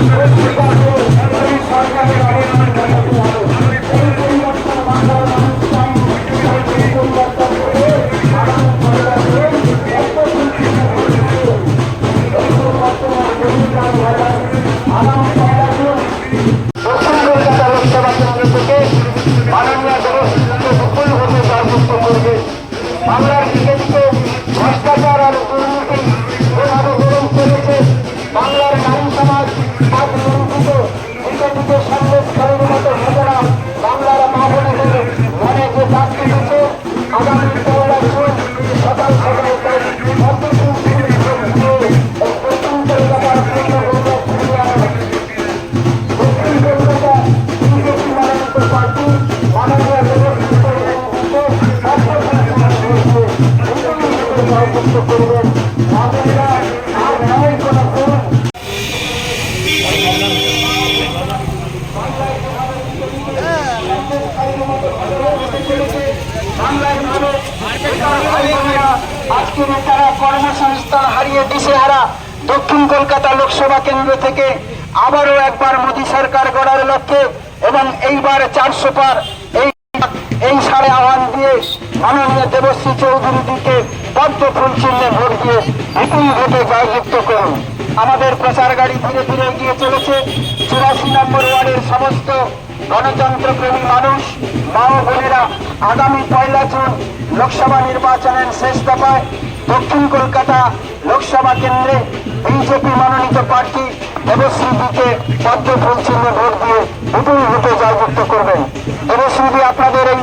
দক্ষিণ আজকে নেতারা কর্মসংস্থান হারিয়ে দিশেহারা দক্ষিণ কলকাতা লোকসভা কেন্দ্র থেকে আবারও একবার মোদী সরকার গড়ার লক্ষ্যে এবং এইবার চারশো পার এই এই সাড়ে আহ্বান দিয়ে মাননীয় দেবশ্রী চৌধুরীজিকে পদ্ম ফুল চিহ্নে ভোট দিয়ে বিপুল ভোটে জয়যুক্ত করুন। আমাদের প্রচার গাড়ি ধীরে ধীরে এগিয়ে চলেছে। চুরাশি নম্বর ওয়ার্ডের সমস্ত গণতন্ত্র প্রেমী মানুষ, মা বোনেরা আগামী পয়লা জুন লোকসভা নির্বাচনের শেষ দফায় দক্ষিণ কলকাতা লোকসভা কেন্দ্রে বিজেপি মনোনীত প্রার্থী দেবশ্রীদিকে পদ্ম ফুল চিহ্নে ভোট দিয়ে বিপুল ভোটে জয়যুক্ত করবেন। দেবশ্রীদি আপনাদের এই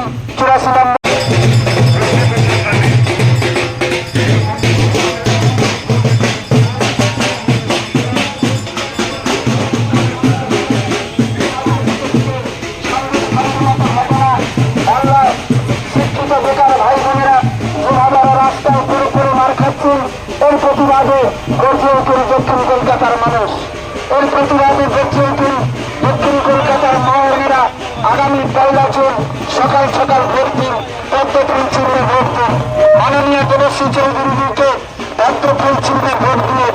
এর প্রতিবাদে গর্জে উঠুন দক্ষিণ কলকাতার মানুষ। এর প্রতিবাদে গর্জে উঠুন দক্ষিণ কলকাতার মায়েরা আগামী পয়লা জুন সকাল সকাল ভোট দিন পদ্মফুল চিহ্নে ভোট দিন। মাননীয় দেবশ্রী চৌধুরীকে পদ্মফুল চিহ্নে ভোট দিয়ে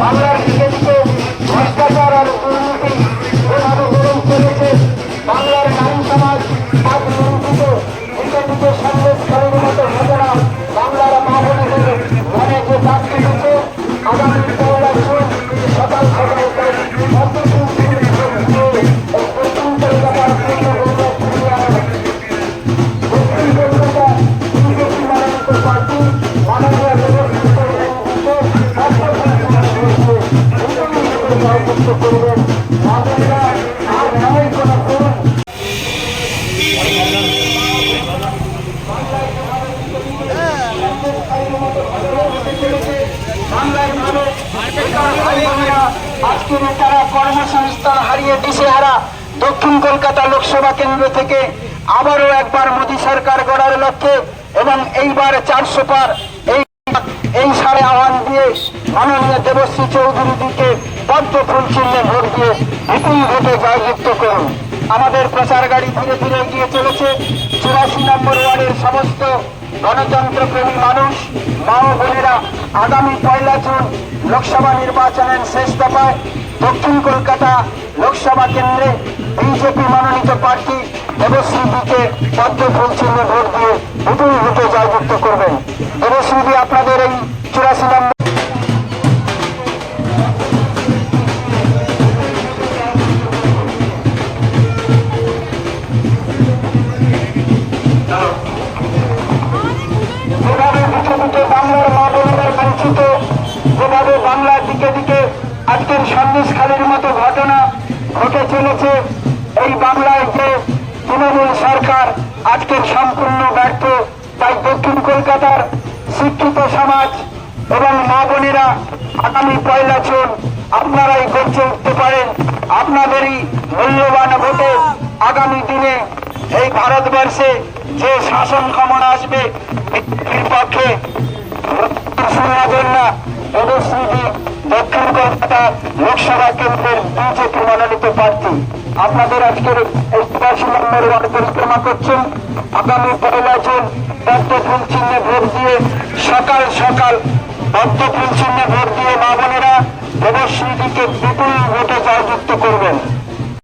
বাংলার দিকে ভ্রষ্টাচার আর দুর্নীতি চলেছে বাংলার নারী সমাজ আজ লুণ্ঠিত দিকে দিকে জয়যুক্ত করবেন মাননীয় আর নয় কোনো কোন দক্ষিণ কলকাতা লোকসভা কেন্দ্র থেকে আবারও একবার মোদী সরকার গড়ার লক্ষ্যে এবং এইবার চারশো পার এই এই সাড়ে আহ্বান দিয়ে মাননীয় দেবশ্রী চৌধুরীজিকে পদ্ম ফুল চিহ্নে ভোট দিয়ে বিপুল ভোটে জয়যুক্ত করুন। আমাদের প্রচার গাড়ি ধীরে ধীরে এগিয়ে চলেছে। চুরাশি নম্বর ওয়ার্ডের সমস্ত গণতন্ত্র প্রেমী মানুষ, মা ও বোনেরা আগামী পয়লা জুন লোকসভা নির্বাচনের শেষ দফায় দক্ষিণ কলকাতা লোকসভা কেন্দ্রে বিজেপি মনোনীত প্রার্থী পদ্ম ফুল চিহ্নে ভোট দিয়ে বিপুল ভোটে জয়যুক্ত করবেন। দেবশ্রীদি আপনাদের এই চুরাশি নম্বর ঘটে চলেছে এই বাংলায় যে তৃণমূল সরকার আজকের সম্পূর্ণ ব্যর্থ, তাই দক্ষিণ কলকাতার শিক্ষিত সমাজ এবং মা বোনেরা আগামী পয়লা জুন আপনারাই গর্জে উঠতে পারেন। আপনাদেরই মূল্যবান ভোটে আগামী দিনে এই ভারতবর্ষে যে শাসন ক্ষমতা আসবে, এর পক্ষে সিংহাজন্না পদশ্রীজি দক্ষিণ কলকাতা লোকসভা কেন্দ্রের বিজেপি মনোনীত প্রার্থী। আপনাদের আজকের তিরাশি নম্বর ওয়ার্ড পরিক্রমা করছেন। আগামী পয়লা জুন ফুল চিহ্নে ভোট দিয়ে সকাল সকাল ফুল চিহ্নে ভোট দিয়ে মা বোনেরা দেবশ্রীজিকে বিপুল ভোটে জয়যুক্ত করবেন।